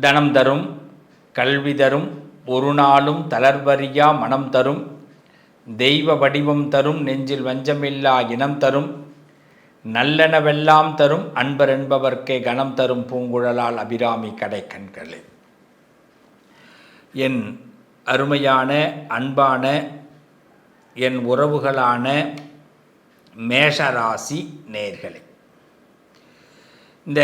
தனம் தரும் கல்வி தரும் ஒரு நாளும் தளர்வறியா மனம் தரும் தெய்வ வடிவம் தரும் நெஞ்சில் வஞ்சமில்லா இனம் தரும் நல்லெனவெல்லாம் தரும் அன்பர் என்பவர்க்கே கணம் தரும் பூங்குழலால் அபிராமி கடை கண்களே. என் அருமையான அன்பான என் உறவுகளான மேஷராசி நேர்களே. இந்த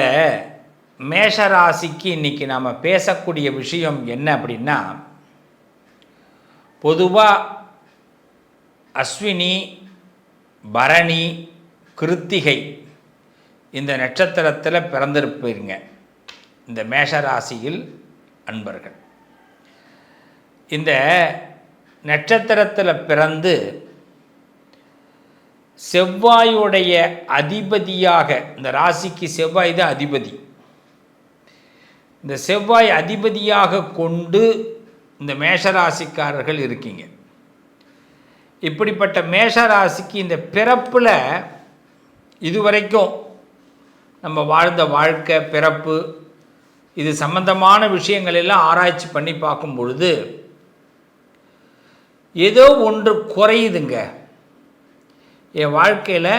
மேஷராசிக்கு இன்றைக்கி நாம் பேசக்கூடிய விஷயம் என்ன அப்படின்னா பொதுவாக அஸ்வினி பரணி கிருத்திகை இந்த நட்சத்திரத்தில் பிறந்திருப்பீங்க. இந்த மேஷராசியில் அன்பர்கள். இந்த நட்சத்திரத்தில் பிறந்து செவ்வாயுடைய அதிபதியாக இந்த ராசிக்கு செவ்வாய் தான் அதிபதி. இந்த செவ்வாய் அதிபதியாக கொண்டு இந்த மேஷராசிக்காரர்கள் இருக்கீங்க. இப்படிப்பட்ட மேஷராசிக்கு இந்த பிறப்பில் இதுவரைக்கும் நம்ம வாழ்ந்த வாழ்க்கை பிறப்பு இது சம்பந்தமான விஷயங்கள் எல்லாம் ஆராய்ச்சி பண்ணி பார்க்கும் பொழுது ஏதோ ஒன்று குறையுதுங்க. என் வாழ்க்கையில்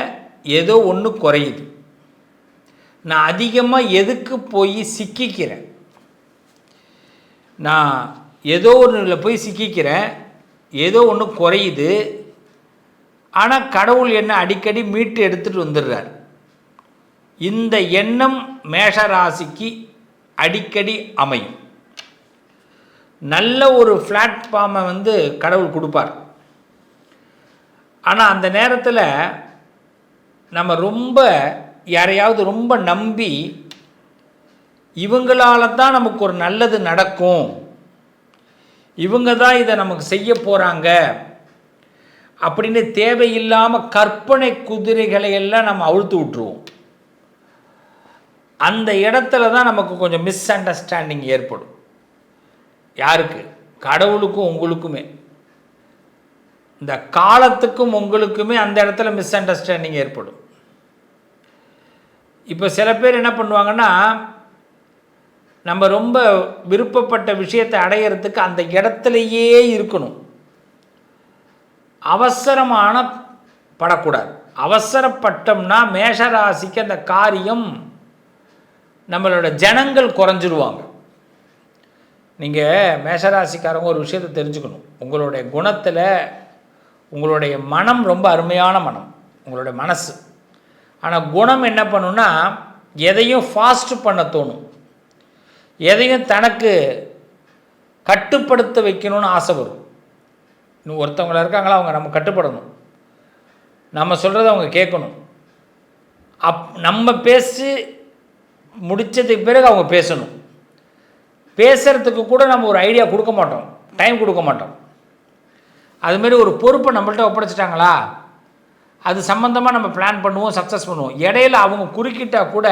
ஏதோ ஒன்று குறையுது. நான் அதிகமாக எதுக்கு போய் சிக்கிக்கிறேன்? நான் ஏதோ ஒன்றில் போய் சிக்கிக்கிறேன். ஏதோ ஒன்று குறையுது. ஆனால் கடவுள் என்ன அடிக்கடி மீட்டு எடுத்துகிட்டு வந்துடுறார். இந்த எண்ணம் மேஷராசிக்கு அடிக்கடி அமையும். நல்ல ஒரு பிளாட்ஃபார்மை வந்து கடவுள் கொடுப்பார். ஆனால் அந்த நேரத்தில் நம்ம ரொம்ப யாரையாவது ரொம்ப நம்பி இவங்களால தான் நமக்கு ஒரு நல்லது நடக்கும். இவங்க தான் இதை நமக்கு செய்ய போகிறாங்க அப்படின்னு தேவையில்லாமல் கற்பனை குதிரைகளை எல்லாம் நம்ம அழுத்து விட்டுருவோம். அந்த இடத்துல தான் நமக்கு கொஞ்சம் மிஸ் அண்டர்ஸ்டாண்டிங் ஏற்படும். யாருக்கு? கடவுளுக்கும் உங்களுக்குமே. இந்த காலத்துக்கும் உங்களுக்குமே அந்த இடத்துல மிஸ் அண்டர்ஸ்டாண்டிங் ஏற்படும். இப்போ சில பேர் என்ன பண்ணுவாங்கன்னா நம்ம ரொம்ப விருப்பப்பட்ட விஷயத்தை அடையிறதுக்கு அந்த இடத்துலையே இருக்கணும். அவசரமான படக்கூடாது. அவசரப்பட்டோம்னா மேஷராசிக்கு அந்த காரியம் நம்மளோட ஜனங்கள் குறைஞ்சிடுவாங்க நீங்கள் மேஷராசிக்காரங்க ஒரு விஷயத்தை தெரிஞ்சுக்கணும். உங்களுடைய குணத்தில் உங்களுடைய மனம் ரொம்ப அருமையான மனம். உங்களுடைய மனசு. ஆனால் குணம் என்ன பண்ணுன்னா எதையும் ஃபாஸ்ட் பண்ண தோணும். எதையும் தனக்கு கட்டுப்படுத்த வைக்கணும்னு ஆசை வரும். இன்னும் ஒருத்தவங்கள இருக்காங்களா அவங்க நம்ம கட்டுப்படணும். நம்ம சொல்கிறத அவங்க கேட்கணும். அப் நம்ம பேசி முடித்ததுக்கு பிறகு அவங்க பேசணும். பேசுகிறதுக்கு கூட நம்ம ஒரு ஐடியா கொடுக்க மாட்டோம். டைம் கொடுக்க மாட்டோம். அதுமாரி ஒரு பொறுப்பை நம்மள்ட்ட ஒப்படைச்சிட்டாங்களா? அது சம்மந்தமாக நம்ம பிளான் பண்ணுவோம் சக்ஸஸ் பண்ணுவோம். இடையில அவங்க குறுக்கிட்டால் கூட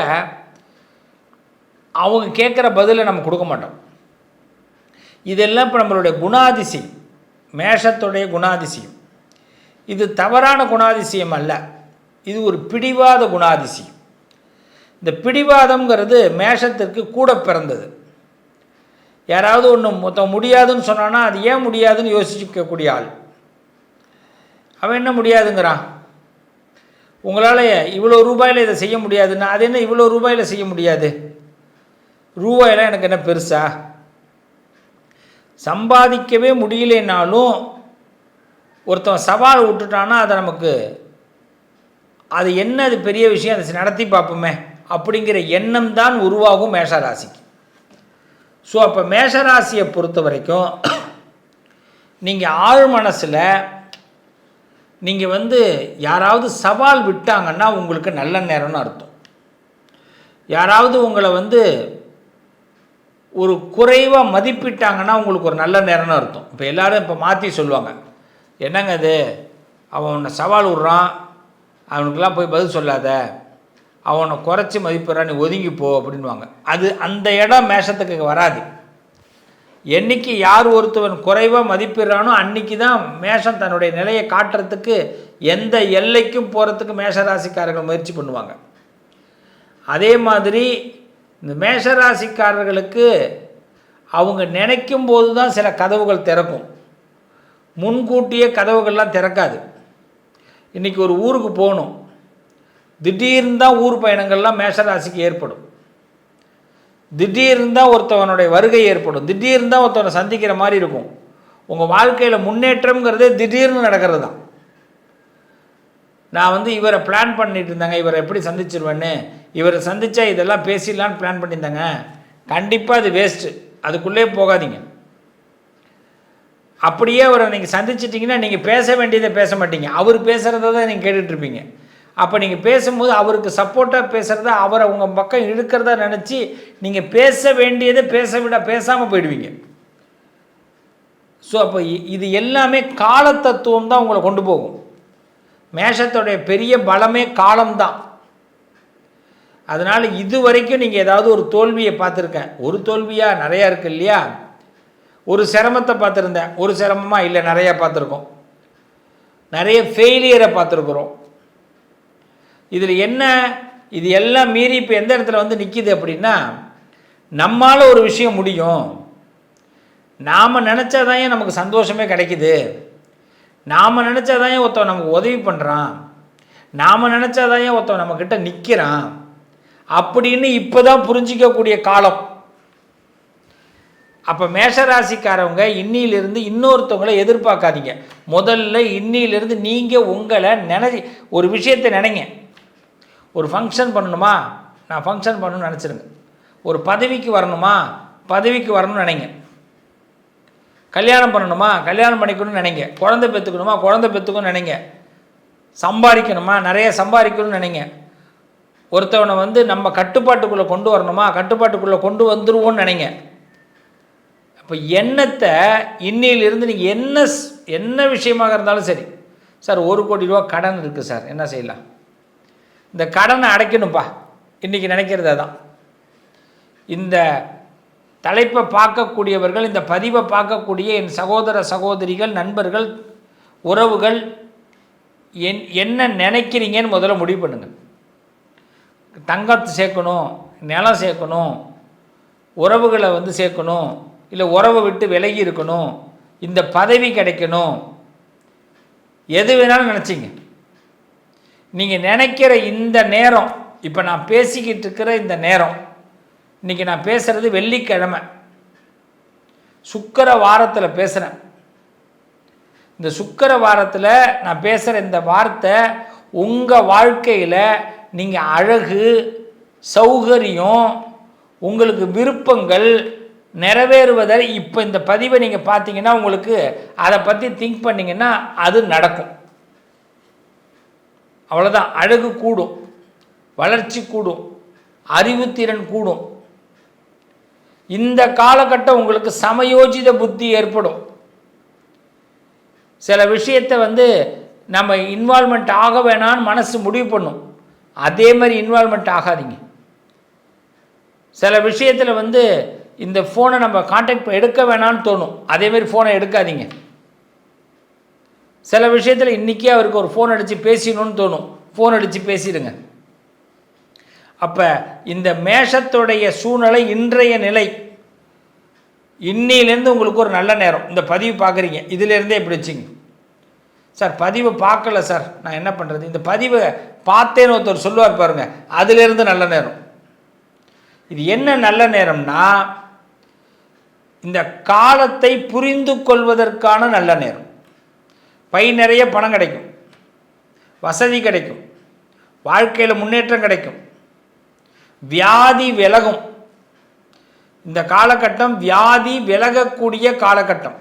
அவங்க கேட்குற பதிலை நம்ம கொடுக்க மாட்டோம். இதெல்லாம் இப்போ நம்மளுடைய குணாதிசயம். மேஷத்துடைய குணாதிசயம். இது தவறான குணாதிசயம் அல்ல. இது ஒரு பிடிவாத குணாதிசயம். இந்த பிடிவாதம்ங்கிறது மேஷத்திற்கு கூட பிறந்தது. யாராவது ஒன்று மொத்தம் முடியாதுன்னு சொன்னான்னா அது ஏன் முடியாதுன்னு யோசிக்கக்கூடிய ஆள். அவன் என்ன முடியாதுங்கிறான்? உங்களால் இவ்வளோ ரூபாயில் இதை செய்ய முடியாதுன்னா அது என்ன இவ்வளோ ரூபாயில் செய்ய முடியாது? ரூபாயெல்லாம் எனக்கு என்ன பெருசா? சம்பாதிக்கவே முடியலைனாலும் ஒருத்தன் சவால் விட்டுட்டான்னா அதை நமக்கு அது என்ன அது பெரிய விஷயம் அதை நடத்தி பார்ப்போமே அப்படிங்கிற எண்ணம் தான் உருவாகும் மேஷராசிக்கு. ஸோ அப்போ மேஷராசியை பொறுத்த வரைக்கும் நீங்கள் ஆழ் மனசில் நீங்கள் வந்து யாராவது சவால் விட்டாங்கன்னா உங்களுக்கு நல்ல நேரம்னு அர்த்தம். யாராவது உங்களை வந்து ஒரு குறைவாக மதிப்பிட்டாங்கன்னா உங்களுக்கு ஒரு நல்ல நேரம்னு அர்த்தம். இப்போ எல்லோரும் இப்போ மாற்றி சொல்லுவாங்க. என்னங்க இது? அவன் உன்னை சவால் விட்றான். அவனுக்கெல்லாம் போய் பதில் சொல்லாத. அவனை குறைச்சி மதிப்பிட்றான். நீ ஒதுங்கி போ அப்படின்வாங்க அது அந்த இடம் மேஷத்துக்கு வராது. என்னைக்கு யார் ஒருத்தவன் குறைவாக மதிப்பிடுறானோ அன்னைக்கு தான் மேஷம் தன்னுடைய நிலையை காட்டுறதுக்கு எந்த எல்லைக்கும் போகிறதுக்கு மேஷராசிக்காரர்கள் முயற்சி பண்ணுவாங்க. அதே மாதிரி இந்த மேஷராசிக்காரர்களுக்கு அவங்க நினைக்கும் போது தான் சில கதவுகள் திறக்கும். முன்கூட்டியே கதவுகள்லாம் திறக்காது. இன்றைக்கி ஒரு ஊருக்கு போகணும். திடீர்னு தான் ஊர் பயணங்கள்லாம் மேஷராசிக்கு ஏற்படும். திடீர்னு தான் ஒருத்தவனுடைய வருகை ஏற்படும். திடீர்னு தான் ஒருத்தவனை சந்திக்கிற மாதிரி இருக்கும். உங்கள் வாழ்க்கையில் முன்னேற்றம்ங்கிறதே திடீர்னு நடக்கிறது தான் நான் வந்து இவரை பிளான் பண்ணிட்டு இருந்தாங்க இவரை எப்படி சந்திச்சிருவேன்னு. இவரை சந்தித்தா இதெல்லாம் பேசிடலான்னு பிளான் பண்ணியிருந்தாங்க. கண்டிப்பாக அது வேஸ்ட்டு அதுக்குள்ளே போகாதீங்க. அப்படியே அவரை நீங்கள் சந்திச்சிட்டிங்கன்னா நீங்கள் பேச வேண்டியதை பேச மாட்டீங்க. அவர் பேசுகிறத தான் நீங்கள் கேட்டுட்ருப்பீங்க அப்போ நீங்கள் பேசும்போது அவருக்கு சப்போர்ட்டாக பேசுகிறத அவரை உங்கள் பக்கம் இழுக்கிறதா நினச்சி நீங்கள் பேச வேண்டியதை பேச விட பேசாமல் போயிடுவீங்க. ஸோ அப்போ இது எல்லாமே காலத்தத்துவம் தான் உங்களை கொண்டு போகும். மேஷத்தோடைய பெரிய பலமே காலம்தான். அதனால் இது வரைக்கும் நீங்கள் ஏதாவது ஒரு தோல்வியை பார்த்துருக்கேன். ஒரு தோல்வியாக நிறையா இருக்குது இல்லையா? ஒரு சிரமத்தை பார்த்துருந்தேன். ஒரு சிரமமாக இல்லை நிறையா பார்த்துருக்கோம். நிறைய ஃபெயிலியரை பார்த்துருக்குறோம். இதில் என்ன? இது எல்லாம் மீறி இப்போ எந்த இடத்துல வந்து நிற்கிது அப்படின்னா நம்மளால் ஒரு விஷயம் முடியும். நாம் நினச்சாதான் ஏன் நமக்கு சந்தோஷமே கிடைக்குது? நாம் நினச்சாதான் ஏன் ஒருத்தன் நமக்கு உதவி பண்ணுறான் நாம் நினச்சாதான் ஏன் ஒருத்தன் நம்மக்கிட்ட நிற்கிறான் அப்படின்னு இப்போ தான் புரிஞ்சிக்கக்கூடிய காலம். அப்போ மேஷராசிக்காரவங்க இன்னிலிருந்து இன்னொருத்தவங்களை எதிர்பார்க்காதீங்க. முதல்ல இன்னிலிருந்து நீங்கள் உங்களை நினை ஒரு விஷயத்தை நினைங்க. ஒரு ஃபங்க்ஷன் பண்ணணுமா? நான் ஃபங்க்ஷன் பண்ணணும்னு நினச்சிருங்க. ஒரு பதவிக்கு வரணுமா? பதவிக்கு வரணும்னு நினைங்க. கல்யாணம் பண்ணணுமா? கல்யாணம் பண்ணிக்கணும்னு நினைங்க. குழந்தை பெற்றுக்கணுமா? குழந்தை பெற்றுக்கணும்னு நினைங்க. சம்பாதிக்கணுமா? நிறைய சம்பாதிக்கணும்னு நினைங்க. ஒருத்தவனை வந்து நம்ம கட்டுப்பாட்டுக்குள்ளே கொண்டு வரணுமா? கட்டுப்பாட்டுக்குள்ளே கொண்டு வந்துடுவோன்னு நினைங்க. அப்போ எண்ணத்தை இன்னிலிருந்து நீங்கள் என்ன என்ன விஷயமாக இருந்தாலும் சரி. சார் ஒரு கோடி ரூபா கடன் இருக்குது சார். என்ன செய்யலாம்? இந்த கடனை அடைக்கணும்ப்பா இன்றைக்கி நினைக்கிறது தான் இந்த தலைப்பை பார்க்கக்கூடியவர்கள் இந்த பதிவை பார்க்கக்கூடிய என் சகோதர சகோதரிகள் நண்பர்கள் உறவுகள் என் என்ன நினைக்கிறீங்கன்னு முதல்ல முடிவு பண்ணுங்கள் தங்கத்தை சேர்க்கணும் நிலம் சேர்க்கணும் உறவுகளை வந்து சேர்க்கணும் இல்லை உறவை விட்டு விலகி இருக்கணும் இந்த பதவி கிடைக்கணும். எது வேணாலும் நினச்சிங்க. நீங்கள் நினைக்கிற இந்த நேரம் இப்போ நான் பேசிக்கிட்டு இருக்கிற இந்த நேரம் இன்றைக்கி நான் பேசுகிறது வெள்ளிக்கிழமை. சுக்கர வாரத்தில் பேசுகிறேன் இந்த சுக்கர வாரத்தில் நான் பேசுகிற இந்த வார்த்தை உங்கள் வாழ்க்கையில் நீங்கள் அழகு சௌகரியம் உங்களுக்கு விருப்பங்கள் நிறைவேறுவதை இப்போ இந்த பதிவை நீங்கள் பார்த்தீங்கன்னா உங்களுக்கு அதை பற்றி திங்க் பண்ணிங்கன்னா அது நடக்கும். அவ்வளோதான் அழகு கூடும். வளர்ச்சி கூடும். அறிவுத்திறன் கூடும். இந்த காலகட்டம் உங்களுக்கு சமயோஜித புத்தி ஏற்படும். சில விஷயத்தை வந்து நம்ம இன்வால்மெண்ட் ஆக வேணான்னு மனசு முடிவு பண்ணும். அதே மாதிரி இன்வால்மெண்ட் ஆகாதீங்க. சில விஷயத்தில் வந்து இந்த ஃபோனை நம்ம காண்டாக்ட் எடுக்க வேணான்னு தோணும். அதேமாரி ஃபோனை எடுக்காதீங்க. சில விஷயத்தில் இன்றைக்கே அவருக்கு ஒரு ஃபோன் அடித்து பேசணும்னு தோணும். ஃபோன் அடித்து பேசிடுங்க. அப்போ இந்த மேஷத்துடைய சூழ்நிலை இன்றைய நிலை. இன்னிலேருந்து உங்களுக்கு ஒரு நல்ல நேரம். இந்த பதிவு பார்க்குறீங்க. இதிலேருந்தே இப்படி வச்சுங்க. சார் பதிவு பார்க்கல சார். நான் என்ன பண்ணுறது இந்த பதிவை பார்த்தேன்னு ஒருத்தர் சொல்லுவார் பாருங்க. அதுலேருந்து நல்ல நேரம். இது என்ன நல்ல நேரம்னா இந்த காலத்தை புரிந்து கொள்வதற்கான நல்ல நேரம். பை நிறைய பணம் கிடைக்கும். வசதி கிடைக்கும். வாழ்க்கையில் முன்னேற்றம் கிடைக்கும். வியாதி விலகும். இந்த காலகட்டம் வியாதி விலகக்கூடிய காலகட்டம்.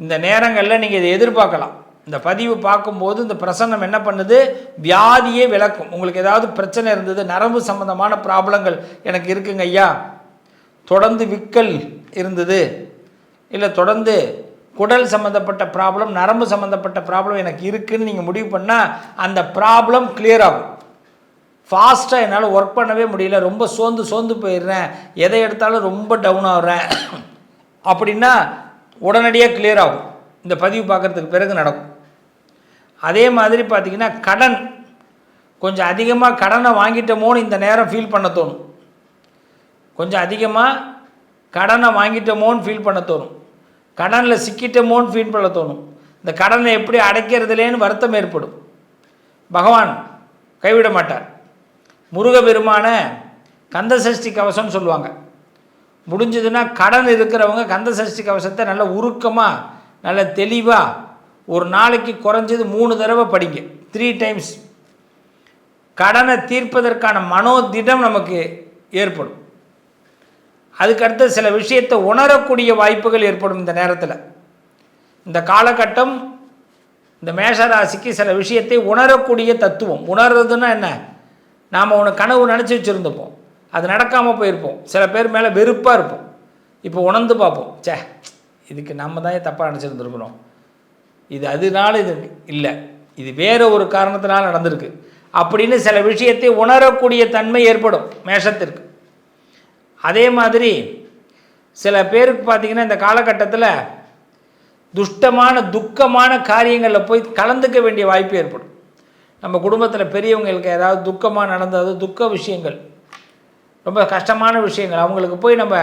இந்த நேரங்களில் நீங்கள் இதை எதிர்பார்க்கலாம். இந்த பதிவு பார்க்கும்போது இந்த பிரசன்னம் என்ன பண்ணுது? வியாதியே விளக்கும். உங்களுக்கு ஏதாவது பிரச்சனை இருந்தது நரம்பு சம்மந்தமான ப்ராப்ளங்கள் எனக்கு இருக்குங்க ஐயா. தொடர்ந்து விக்கல் இருந்தது. இல்லை தொடர்ந்து குடல் சம்மந்தப்பட்ட ப்ராப்ளம் நரம்பு சம்மந்தப்பட்ட ப்ராப்ளம் எனக்கு இருக்குதுன்னு நீங்கள் முடிவு பண்ணால் அந்த ப்ராப்ளம் கிளியர் ஆகும். ஃபாஸ்ட்டாக என்னால் ஒர்க் பண்ணவே முடியல. ரொம்ப சோர்ந்து சோர்ந்து போயிடுறேன். எதை எடுத்தாலும் ரொம்ப டவுன் ஆகிறேன். அப்படின்னா உடனடியாக கிளியர் ஆகும். இந்த பதிவு பார்க்குறதுக்கு பிறகு நடக்கும். அதே மாதிரி பார்த்திங்கன்னா கடன். கொஞ்சம் அதிகமாக கடனை வாங்கிட்டோமோன்னு இந்த நேரம் ஃபீல் பண்ண தோணும். கொஞ்சம் அதிகமாக கடனை வாங்கிட்டோமோன்னு ஃபீல் பண்ண தோணும். கடனில் சிக்கிட்டோமோன்னு ஃபீல் பண்ண தோணும். இந்த கடனை எப்படி அடைக்கிறதுலேன்னு வருத்தம் ஏற்படும். பகவான் கைவிட மாட்டார். முருகபெருமான கந்த சஷ்டி கவசம்னு சொல்லுவாங்க. முடிஞ்சதுன்னா கடன் இருக்கிறவங்க கந்த சஷ்டி கவசத்தை நல்ல உருக்கமாக நல்ல தெளிவாக ஒரு நாளைக்கு குறைஞ்சது மூணு தடவை படிங்க. த்ரீ டைம்ஸ் கடனை தீர்ப்பதற்கான மனோதிடம் நமக்கு ஏற்படும். அதுக்கடுத்து சில விஷயத்தை உணரக்கூடிய வாய்ப்புகள் ஏற்படும் இந்த நேரத்தில். இந்த காலகட்டம் இந்த மேஷராசிக்கு சில விஷயத்தை உணரக்கூடிய தத்துவம். உணர்றதுன்னா என்ன? நாம் ஒன்று கனவு நினச்சி வச்சுருந்துப்போம் அது நடக்காமல் போயிருப்போம். சில பேர் மேலே வெறுப்பாக இருப்போம். இப்போ உணர்ந்து பார்ப்போம். ச்சே இதுக்கு நம்ம தான் தப்பாக நினச்சிருந்துருக்கணும். இது அதனால இது இல்லை. இது வேறு ஒரு காரணத்தினால் நடந்திருக்கு. அப்படின்னு சில விஷயத்தை உணரக்கூடிய தன்மை ஏற்படும் மேஷத்திற்கு. அதே மாதிரி சில பேருக்கு பார்த்தீங்கன்னா இந்த காலகட்டத்தில் துஷ்டமான துக்கமான காரியங்களில் போய் கலந்துக்க வேண்டிய வாய்ப்பு ஏற்படும். நம்ம குடும்பத்தில் பெரியவங்களுக்கு ஏதாவது துக்கமாக நடந்தது துக்க விஷயங்கள் ரொம்ப கஷ்டமான விஷயங்கள் அவங்களுக்கு போய் நம்ம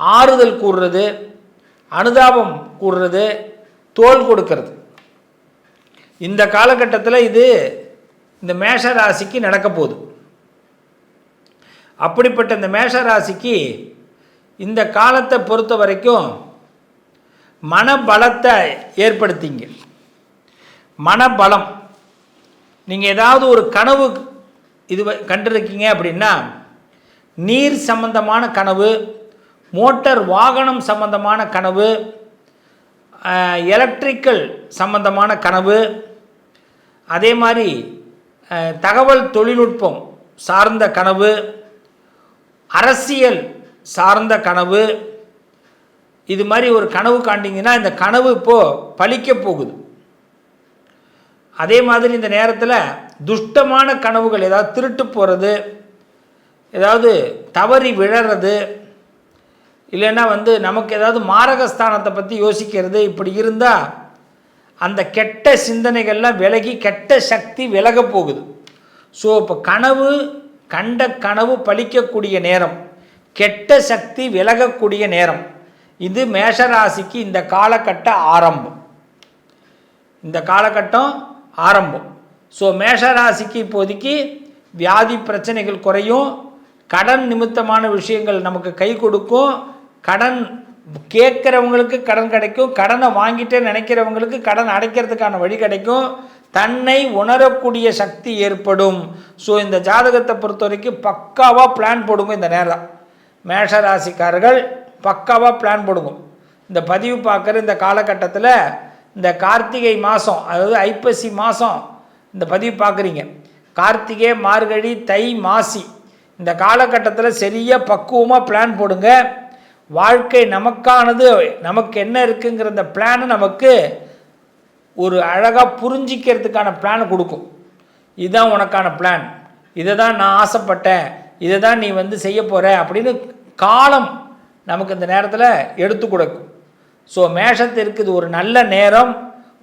ஆறுதல் கூறுறது அனுதாபம் கூறுறது தோல் கொடுக்கறது. இந்த காலகட்டத்தில் இது இந்த மேஷ ராசிக்கு நடக்க போகுது. அப்படிப்பட்ட இந்த மேஷ ராசிக்கு இந்த காலத்தை பொறுத்த வரைக்கும் மனபலத்தை ஏற்படுத்திங்க. மனபலம். நீங்கள் ஏதாவது ஒரு கனவு இது கண்டிருக்கீங்க அப்படின்னா நீர் சம்பந்தமான கனவு மோட்டார் வாகனம் சம்பந்தமான கனவு எலக்ட்ரிக்கல் சம்பந்தமான கனவு அதே மாதிரி தகவல் தொழில்நுட்பம் சார்ந்த கனவு அரசியல் சார்ந்த கனவு இது மாதிரி ஒரு கனவு காண்டிங்கன்னா இந்த கனவு இப்போது பழிக்க போகுது. அதே மாதிரி இந்த நேரத்தில் துஷ்டமான கனவுகள் ஏதாவது திருட்டு போகிறது ஏதாவது தவறி விழறது இல்லைன்னா வந்து நமக்கு ஏதாவது மாரகஸ்தானத்தை பற்றி யோசிக்கிறது இப்படி இருந்தால் அந்த கெட்ட சிந்தனைகள்லாம் விலகி கெட்ட சக்தி விலக போகுது. ஸோ இப்போ கனவு கண்ட கனவு பழிக்கக்கூடிய நேரம் கெட்ட சக்தி விலகக்கூடிய நேரம் இது மேஷராசிக்கு இந்த காலகட்ட ஆரம்பம். இந்த காலகட்டம் ஆரம்பம். ஸோ மேஷராசிக்கு இப்போதைக்கு வியாதி பிரச்சனைகள் குறையும். கடன் நிமித்தமான விஷயங்கள் நமக்கு கை கொடுக்கும். கடன் கேட்குறவங்களுக்கு கடன் கிடைக்கும். கடனை வாங்கிட்டே நினைக்கிறவங்களுக்கு கடன் அடைக்கிறதுக்கான வழி கிடைக்கும். தன்னை உணரக்கூடிய சக்தி ஏற்படும். ஸோ இந்த ஜாதகத்தை பொறுத்த வரைக்கும் பக்காவாக பிளான் போடுங்க இந்த நேரம். மேஷராசிக்காரர்கள் பக்காவாக பிளான் போடுங்க. இந்த பதிவு பார்க்குற இந்த காலகட்டத்தில் இந்த கார்த்திகை மாதம் அதாவது ஐப்பசி மாதம் இந்த பதிவு பார்க்குறீங்க. கார்த்திகை மார்கழி தை மாசி. இந்த காலகட்டத்தில் சரியாக பக்குவமாக பிளான் போடுங்க. வாழ்க்கை நமக்கானது நமக்கு என்ன இருக்குங்கிற இந்த பிளானை நமக்கு ஒரு அழகாக புரிஞ்சிக்கிறதுக்கான பிளானை கொடுக்கும். இதுதான் உனக்கான பிளான் இதை தான் நான் ஆசைப்பட்டேன். இதை தான் நீ வந்து செய்ய போகிற அப்படின்னு காலம் நமக்கு இந்த நேரத்தில் எடுத்து கொடுக்கும். ஸோ மேஷத்திற்கு இது ஒரு நல்ல நேரம்.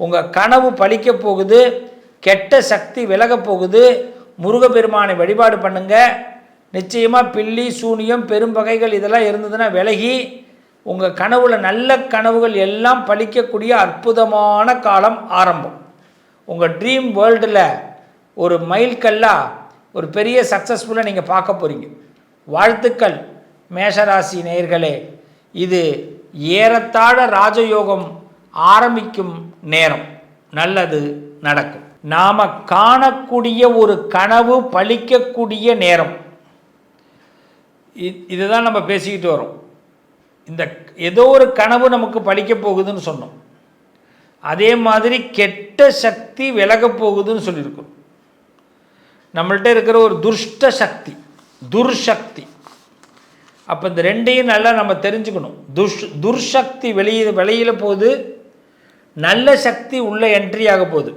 உங்கள் கனவு பழிக்க போகுது. கெட்ட சக்தி விலகப் போகுது. முருகப்பெருமானை வழிபாடு பண்ணுங்க. நிச்சயமாக பில்லி சூனியம் பெரும்பகைகள் இதெல்லாம் இருந்ததுன்னா விலகி உங்கள் கனவுல நல்ல கனவுகள் எல்லாம் பழிக்கக்கூடிய அற்புதமான காலம் ஆரம்பம். உங்கள் ட்ரீம் வேர்ல்டில் ஒரு மைல்கல்லாக ஒரு பெரிய சக்ஸஸ்ஃபுல்லாக நீங்கள் பார்க்க போகிறீங்க வாழ்த்துக்கள் மேஷராசி நேயர்களே. இது ஏறத்தாழ ராஜயோகம் ஆரம்பிக்கும் நேரம். நல்லது நடக்கும். நாம் காணக்கூடிய ஒரு கனவு பழிக்கக்கூடிய நேரம். இதுதான் நம்ம பேசிக்கிட்டு வரோம். இந்த ஏதோ ஒரு கனவு நமக்கு பழிக்க போகுதுன்னு சொன்னோம். அதே மாதிரி கெட்ட சக்தி விலக போகுதுன்னு சொல்லியிருக்கோம். நம்மள்ட்ட இருக்கிற ஒரு துஷ்ட சக்தி துர்சக்தி அப்போ இந்த ரெண்டையும் நல்லா நம்ம தெரிஞ்சுக்கணும். துஷ் துர்சக்தி வெளியே வெளியில் போகுது. நல்ல சக்தி உள்ள என்ட்ரி ஆக போகுது.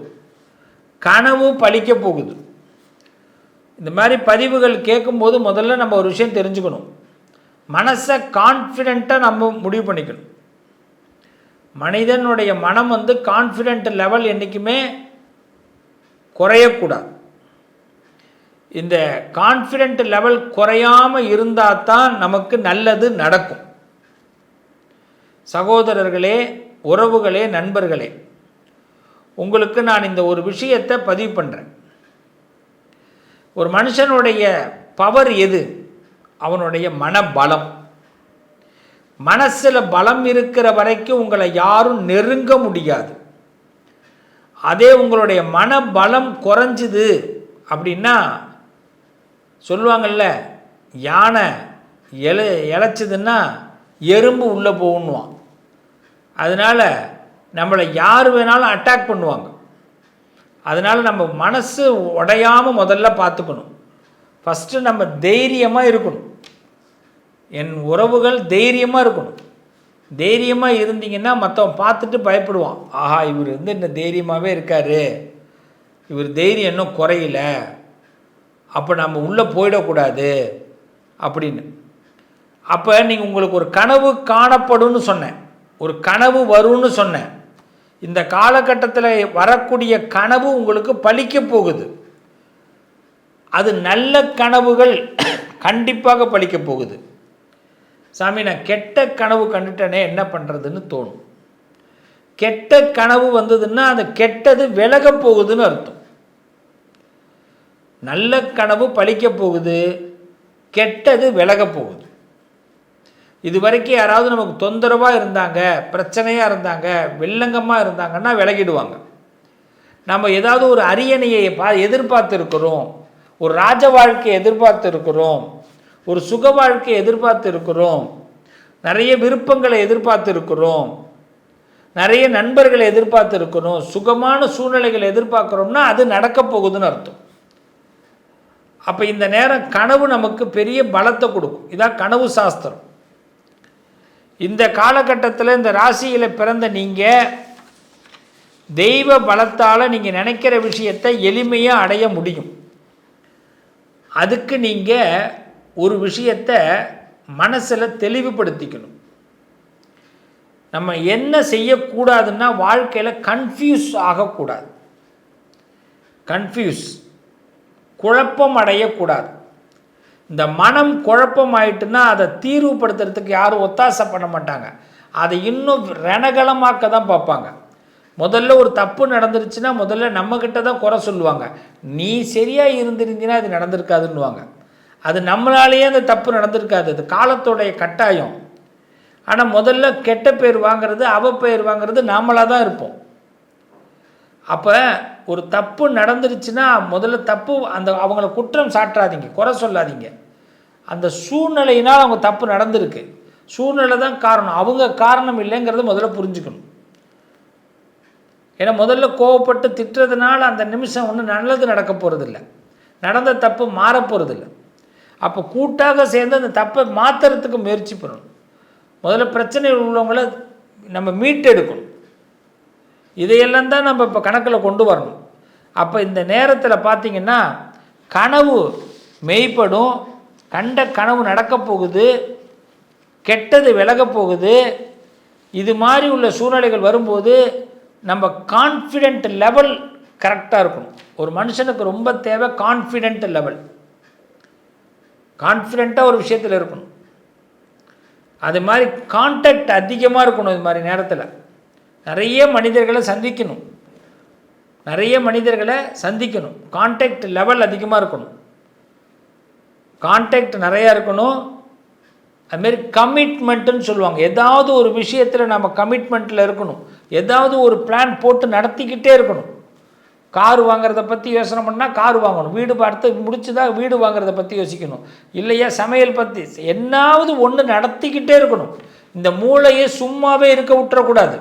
கனவு பழிக்க போகுது. இந்த மாதிரி பதிவுகள் கேட்கும்போது முதல்ல நம்ம ஒரு விஷயம் தெரிஞ்சுக்கணும். மனசை கான்ஃபிடெண்ட்டாக நம்ம முடிவு பண்ணிக்கணும். மனிதனுடைய மனம் வந்து கான்ஃபிடென்ட் லெவல் என்றைக்குமே குறையக்கூடாது. இந்த கான்ஃபிடென்ட் லெவல் குறையாமல் இருந்தால் தான் நமக்கு நல்லது நடக்கும். சகோதரர்களே உறவுகளே நண்பர்களே உங்களுக்கு நான் இந்த ஒரு விஷயத்தை பதிவு பண்ணுறேன் ஒரு மனுஷனுடைய பவர் எது? அவனுடைய மனபலம். மனசில் பலம் இருக்கிற வரைக்கும் உங்களை யாரும் நெருங்க முடியாது. அதே உங்களுடைய மனபலம் குறைஞ்சுது அப்படின்னா சொல்லுவாங்கள்ல யானை எல இழைச்சதுன்னா எறும்பு உள்ளே போகணுவான் அதனால் நம்மளை யார் வேணாலும் அட்டாக் பண்ணுவாங்க. அதனால் நம்ம மனசு உடையாமல் முதல்ல பார்த்துக்கணும். ஃபஸ்ட்டு நம்ம தைரியமாக இருக்கணும். என் உறவுகள் தைரியமாக இருக்கணும். தைரியமாக இருந்தீங்கன்னா மற்றவன் பார்த்துட்டு பயப்படுவான். ஆஹா இவர் வந்து இன்னும் தைரியமாகவே இருக்கார். இவர் தைரியம் இன்னும் குறையில. அப்போ நம்ம உள்ளே போயிடக்கூடாது அப்படின்னு. அப்போ நீங்கள் உங்களுக்கு ஒரு கனவு காணப்படும்னு சொன்னேன். ஒரு கனவு வரும்னு சொன்னேன். இந்த காலகட்டத்தில் வரக்கூடிய கனவு உங்களுக்கு பழிக்க போகுது. அது நல்ல கனவுகள் கண்டிப்பாக பழிக்க போகுது. சாமி நான் கெட்ட கனவு கண்டுட்டேனே என்ன பண்ணுறதுன்னு தோணும். கெட்ட கனவு வந்ததுன்னா அந்த கெட்டது விலக போகுதுன்னு அர்த்தம். நல்ல கனவு பழிக்க போகுது கெட்டது விலக போகுது. இது வரைக்கும் யாராவது நமக்கு தொந்தரவாக இருந்தாங்க பிரச்சனையாக இருந்தாங்க வில்லங்கமாக இருந்தாங்கன்னா விலகிடுவாங்க. நம்ம ஏதாவது ஒரு அரியணையை பா எதிர்பார்த்து இருக்கிறோம் ஒரு ராஜ வாழ்க்கையை எதிர்பார்த்து இருக்கிறோம் ஒரு சுக வாழ்க்கையை எதிர்பார்த்து இருக்கிறோம் நிறைய விருப்பங்களை எதிர்பார்த்து இருக்கிறோம் நிறைய நண்பர்களை எதிர்பார்த்து இருக்கிறோம் சுகமான சூழ்நிலைகளை எதிர்பார்க்குறோம்னா அது நடக்க போகுதுன்னு அர்த்தம். அப்போ இந்த நேரம் கனவு நமக்கு பெரிய பலத்தை கொடுக்கும். இதான் கனவு சாஸ்திரம். இந்த காலகட்டத்தில் இந்த ராசியில் பிறந்த நீங்கள் தெய்வ பலத்தால் நீங்கள் நினைக்கிற விஷயத்தை எளிமையாக அடைய முடியும். அதுக்கு நீங்கள் ஒரு விஷயத்தை மனசில் தெளிவுபடுத்திக்கணும். நம்ம என்ன செய்யக்கூடாதுன்னா வாழ்க்கையில் கன்ஃபியூஸ் ஆகக்கூடாது. கன்ஃபியூஸ் குழப்பம் அடையக்கூடாது இந்த மனம் குழப்பம் ஆயிட்டுன்னா அதை தீர்வுபடுத்துறதுக்கு யாரும் ஒத்தாசை பண்ண மாட்டாங்க. அதை இன்னும் ரணகலமாக்க தான் பார்ப்பாங்க. முதல்ல ஒரு தப்பு நடந்துருச்சுன்னா முதல்ல நம்மக்கிட்ட தான் குறை சொல்லுவாங்க. நீ சரியாக இருந்திருந்தீங்கன்னா அது நடந்திருக்காதுன்னுவாங்க. அது நம்மளாலேயே அந்த தப்பு நடந்திருக்காது. அது காலத்தோடைய கட்டாயம். ஆனால் முதல்ல கெட்ட பேர் வாங்கிறது அவ பேர் வாங்கிறது நாமளாக தான் இருப்போம். அப்போ ஒரு தப்பு நடந்துருச்சுன்னா முதல்ல தப்பு அந்த அவங்கள குற்றம் சாட்டாதீங்க குறை சொல்லாதீங்க. அந்த சூழ்நிலையினால் அவங்க தப்பு நடந்திருக்கு. சூழ்நிலை தான் காரணம். அவங்க காரணம் இல்லைங்கிறத முதல்ல புரிஞ்சுக்கணும். ஏன்னா முதல்ல கோவப்பட்டு திட்டுறதுனால அந்த நிமிஷம் ஒன்றும் நல்லது நடக்க போகிறதில்ல நடந்த தப்பு மாற போகிறதில்ல அப்போ கூட்டாக சேர்ந்து அந்த தப்பை மாற்றுறதுக்கு முயற்சி பண்ணணும். முதல்ல பிரச்சனை உள்ளவங்கள நம்ம மீட்டெடுக்கணும். இதையெல்லாம் தான் நம்ம இப்போ கணக்கில் கொண்டு வரணும். அப்போ இந்த நேரத்தில் பார்த்திங்கன்னா கனவு மெய்ப்படும் கண்ட கனவு நடக்கப் போகுது கெட்டது விலகப் போகுது இது மாதிரி உள்ள சூழ்நிலைகள் வரும்போது நம்ம கான்ஃபிடென்ட் லெவல் கரெக்டாக இருக்கணும். ஒரு மனுஷனுக்கு ரொம்ப தேவை கான்ஃபிடென்ட் லெவல் கான்ஃபிடெண்ட்டாக ஒரு விஷயத்தில் இருக்கணும். அது மாதிரி கான்டாக்ட் அதிகமாக இருக்கணும் இது மாதிரி நேரத்தில். நிறைய மனிதர்களை சந்திக்கணும். நிறைய மனிதர்களை சந்திக்கணும். கான்டாக்ட் லெவல் அதிகமாக இருக்கணும். கான்டாக்ட் நிறையா இருக்கணும். அதுமாரி கமிட்மெண்ட்டுன்னு சொல்லுவாங்க. ஏதாவது ஒரு விஷயத்தில் நம்ம கமிட்மெண்ட்டில் இருக்கணும். ஏதாவது ஒரு பிளான் போட்டு நடத்திக்கிட்டே இருக்கணும். கார் வாங்குறத பற்றி யோசனை பண்ணால் கார் வாங்கணும். வீடு பார்த்து முடிச்சுதா வீடு வாங்குறத பற்றி யோசிக்கணும். இல்லையா சமையல் பற்றி என்னாவது ஒன்று நடத்திக்கிட்டே இருக்கணும். இந்த மூளையை சும்மாவே இருக்க விட்டுறக்கூடாது.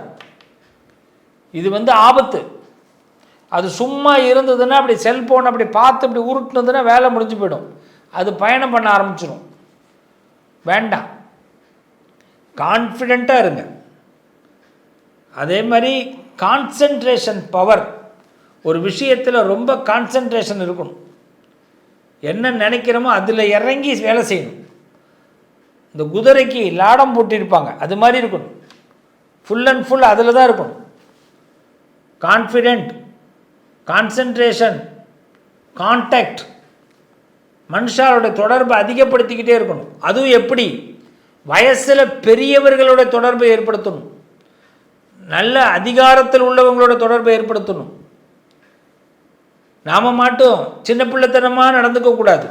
இது வந்து ஆபத்து. அது சும்மா இருந்ததுன்னா அப்படி செல்ஃபோன் அப்படி பார்த்து அப்படி உருட்டுனதுன்னா வேலை முடிஞ்சு போயிடும். அது பயணம் பண்ண ஆரம்பிச்சிடும் வேண்டாம். கான்ஃபிடெண்ட்டாக இருங்க. அதே மாதிரி கான்சன்ட்ரேஷன் பவர் ஒரு விஷயத்தில் ரொம்ப கான்சன்ட்ரேஷன் இருக்கணும். என்ன நினைக்கிறோமோ அதில் இறங்கி வேலை செய்யணும். இந்த குதிரைக்கு லாடம் போட்டிருப்பாங்க அது மாதிரி இருக்கணும். ஃபுல் அண்ட் ஃபுல் அதில் தான் இருக்கணும். கான்ஃபிடென்ட் கான்சன்ட்ரேஷன் கான்டாக்ட் மனுஷாரோட தொடர்பை அதிகப்படுத்திக்கிட்டே இருக்கணும். அதுவும் எப்படி? வயசில் பெரியவர்களோட தொடர்பை ஏற்படுத்தணும். நல்ல அதிகாரத்தில் உள்ளவங்களோட தொடர்பை ஏற்படுத்தணும். நாம் மட்டும் சின்ன பிள்ளைத்தனமாக நடந்துக்கக்கூடாது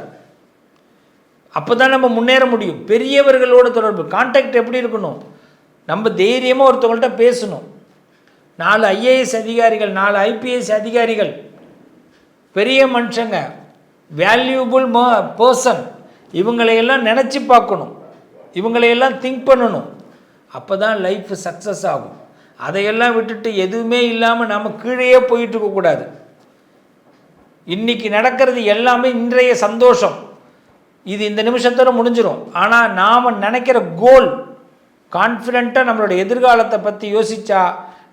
அப்போ தான் நம்ம முன்னேற முடியும். பெரியவர்களோட தொடர்பு கான்டாக்ட் எப்படி இருக்கணும்? நம்ம தைரியமாக ஒருத்தவங்கள்ட்ட பேசணும். நாலு ஐஏஎஸ் அதிகாரிகள் நாலு ஐபிஎஸ் அதிகாரிகள். பெரிய மனுஷங்க வேல்யூபுள் மோ பர்சன் இவங்களையெல்லாம் நினச்சி பார்க்கணும். இவங்களையெல்லாம் திங்க் பண்ணணும். அப்போ தான் லைஃப் சக்ஸஸ் ஆகும். அதையெல்லாம் விட்டுட்டு எதுவுமே இல்லாமல் நம்ம கீழேயே போயிட்டு இருக்கக்கூடாது இன்றைக்கி நடக்கிறது எல்லாமே இன்றைய சந்தோஷம். இது இந்த நிமிஷத்தோட முடிஞ்சிடும் ஆனால் நாம் நினைக்கிற கோல் கான்ஃபிடெண்ட்டாக நம்மளோட எதிர்காலத்தை பற்றி யோசித்தா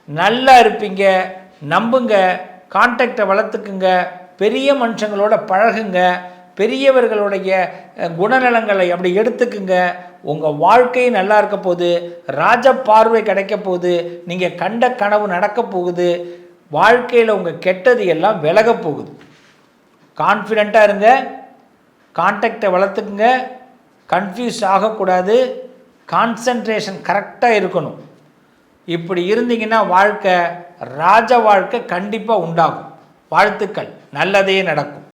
நல்லா இருப்பீங்க நம்புங்க கான்டாக்டை வளர்த்துக்குங்க பெரிய மனுஷங்களோட பழகுங்க பெரியவர்களுடைய குணநலங்களை அப்படி எடுத்துக்குங்க. உங்கள் வாழ்க்கை நல்லா இருக்க போகுது ராஜ பார்வை கிடைக்க போகுது நீங்கள் கண்ட கனவு நடக்க போகுது வாழ்க்கையில் உங்கள் கெட்டது எல்லாம் விலக போகுது. கான்ஃபிடெண்ட்டாக இருங்க கான்டாக்டை வளர்த்துக்குங்க கன்ஃபியூஸ் ஆகக்கூடாது கான்சன்ட்ரேஷன் கரெக்டாக இருக்கணும். இப்படி இருந்தீங்கன்னா வாழ்க்கை ராஜ வாழ்க்கை கண்டிப்பாக உண்டாகும். வாழ்த்துக்கள். நல்லதே நடக்கும்.